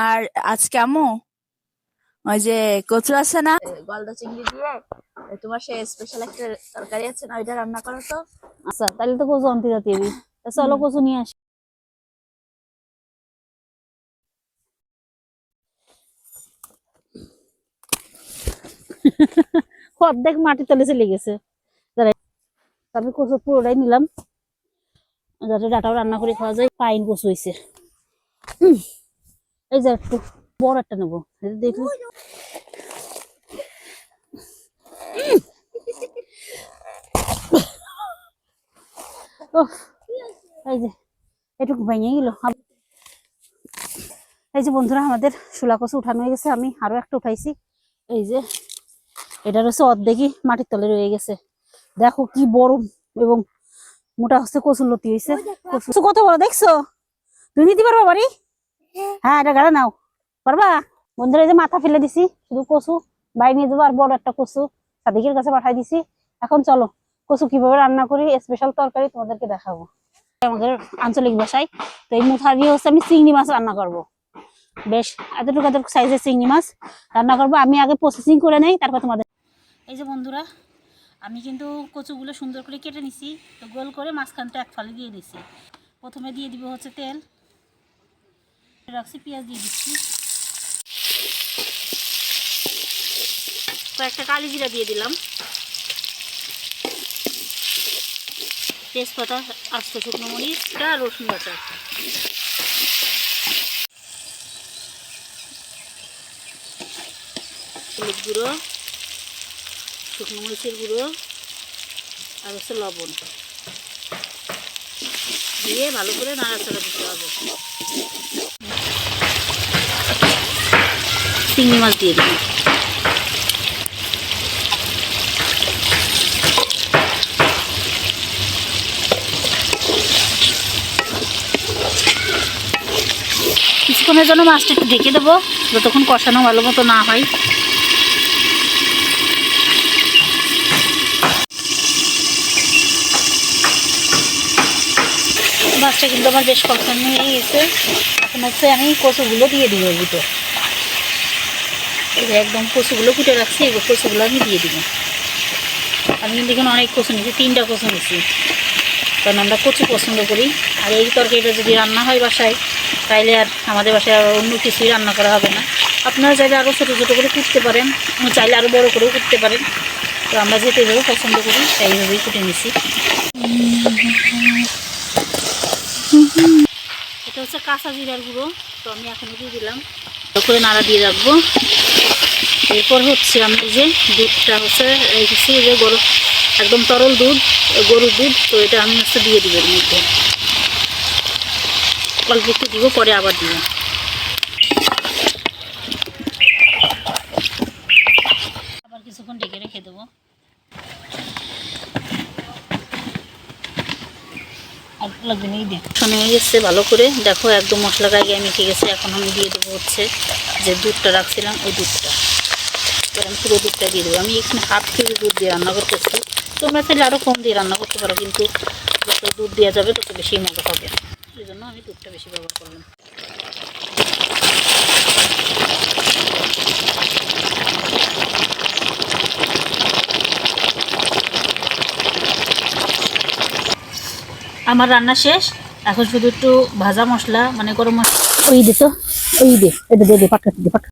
আর আজ কেমন? ওই যে কচু আছে না? গলদা চিংড়ি দিয়ে তোমার সে স্পেশাল একটা তরকারি আছে না ওইটা রান্না করো তো। আচ্ছা তাহলে তো কচু আনতে যাতে চলো কচু নিয়ে আসি। অর্ধেক মাটি তলে চলে গেছে। তারপরে কচু পুরোটাই নিলাম। যাতে ডাটাও রান্না করে খাওয়া যায়। পাইন কচু হয়েছে এই যে একটু বড় একটা নেব। দেখি। এই যে এটুকু ভেঙে গেল। এই যে বন্ধুরা আমাদের শোলা কচু উঠানো হয়ে গেছে। আমি আরও একটা উঠাইছি। এই যে এটা হচ্ছে অর্ধেকই মাটির তলে রয়ে গেছে। দেখো কি বড় এবং মোটা হচ্ছে কচুর লতি হয়েছে কচু কত বড় দেখছ? তুমি নিতে পারবা বাড়ি? হ্যাঁ গাড়া নাও। পারবা? বন্ধুরা যে মাথা ফেলে দিছি, শুধু বাড়ি নিয়ে আর বড় একটা সাদিকের কাছে পাঠাই দিছি। এখন চলো কীভাবে রান্না করি স্পেশাল তরকারি তোমাদেরকে দেখাবো। আমাদের আঞ্চলিক ভাষায়। তো এই দিয়ে হচ্ছে আমি চিংড়ি মাছ রান্না করব। বেশ, এতটুকু সাইজের চিংড়ি মাছ রান্না করব। আমি আগে প্রসেসিং করে নেই, তারপর তোমাদের এই যে বন্ধুরা, আমি কিন্তু কচুগুলো সুন্দর করে কেটে নিছি। তো গোল করে মাঝখানটা এক ফালি দিয়ে দিছি। প্রথমে দিয়ে দিব হচ্ছে তেল। রাখছি, পেঁয়াজ দিয়ে দিচ্ছি। কয়েকটা কালি জিরা দিয়ে দিলাম। তেজপাতা, আস্ত শুকনো মরিচটা রসুন বাটা। হলুদ গুঁড়ো, শুকনো মরিচের গুঁড়ো, আর হচ্ছে লবণ। দিয়ে ভালো করে নাড়াচাড়া দিতে হবে। চিংড়ি মাছ দিয়ে দিবি। কিছুক্ষণের জন্য মাছটা একটু ঢেকে দেবো, যতক্ষণ কষানো ভালো মতো না হয়। মাছটা কিন্তু আমার বেশ কষানো হয়ে গেছে। এখন হচ্ছে আমি কচুগুলো দিয়ে দিব ভিতর। এই একদম কচুগুলো কুটে রাখছি, এবার কচুগুলো আমি দিয়ে দিব। আমি কিন্তু এখানে অনেক কচু নিয়েছি, তিনটা কচু নিয়েছি। কারণ আমরা কচু পছন্দ করি। আর এই তরকারিটা যদি রান্না হয় বাসায়, তাইলে আর আমাদের বাসায় আর অন্য কিছুই রান্না করা হবে না। আপনারা চাইলে আরও ছোটো ছোটো করে কুটতে পারেন চাইলে আরও বড় করেও কুটতে পারেন। তো আমরা যেতে এভাবে পছন্দ করি তাই এইভাবেই কুটে নিছি। এটা হচ্ছে কাঁচা জিরার গুঁড়ো, তো আমি এখনই দিয়ে দিলাম। করে নাড়া দিয়ে রাখব। এরপর হচ্ছে আমি যে দুধটা হচ্ছে রেখেছি যে গরু, একদম তরল দুধ, গরুর দুধ, তো এটা আমি হচ্ছে দিয়ে দিব এর মধ্যে। অল্প একটু দিব, পরে আবার দিব আবার কিছুক্ষণ ঢেকে রেখে দেবো আর লাগবে না এই দিয়ে শোনা গেছে ভালো করে। দেখো, একদম মশলা গায়ে গায়ে মিশে গেছে। এখন আমি দিয়ে দেবো হচ্ছে যে দুধটা রাখছিলাম, ওই দুধটা। এবার আমি পুরো দুধটা দিয়ে দেবো। আমি এখানে হাফ কেজি দুধ দিয়ে রান্না করতেছি। তোমরা চাইলে আরও কম দিয়ে রান্না করতে পারো, কিন্তু যত দুধ দেওয়া যাবে, তত বেশি মজা হবে। এই জন্য আমি দুধটা বেশি ব্যবহার করলাম। আমার রান্না শেষ। এখন শুধু একটু ভাজা মশলা মানে গরম মশলা। ওই দে তো, ওই দে, এটা দিয়ে দে, পাকা দে পাটকা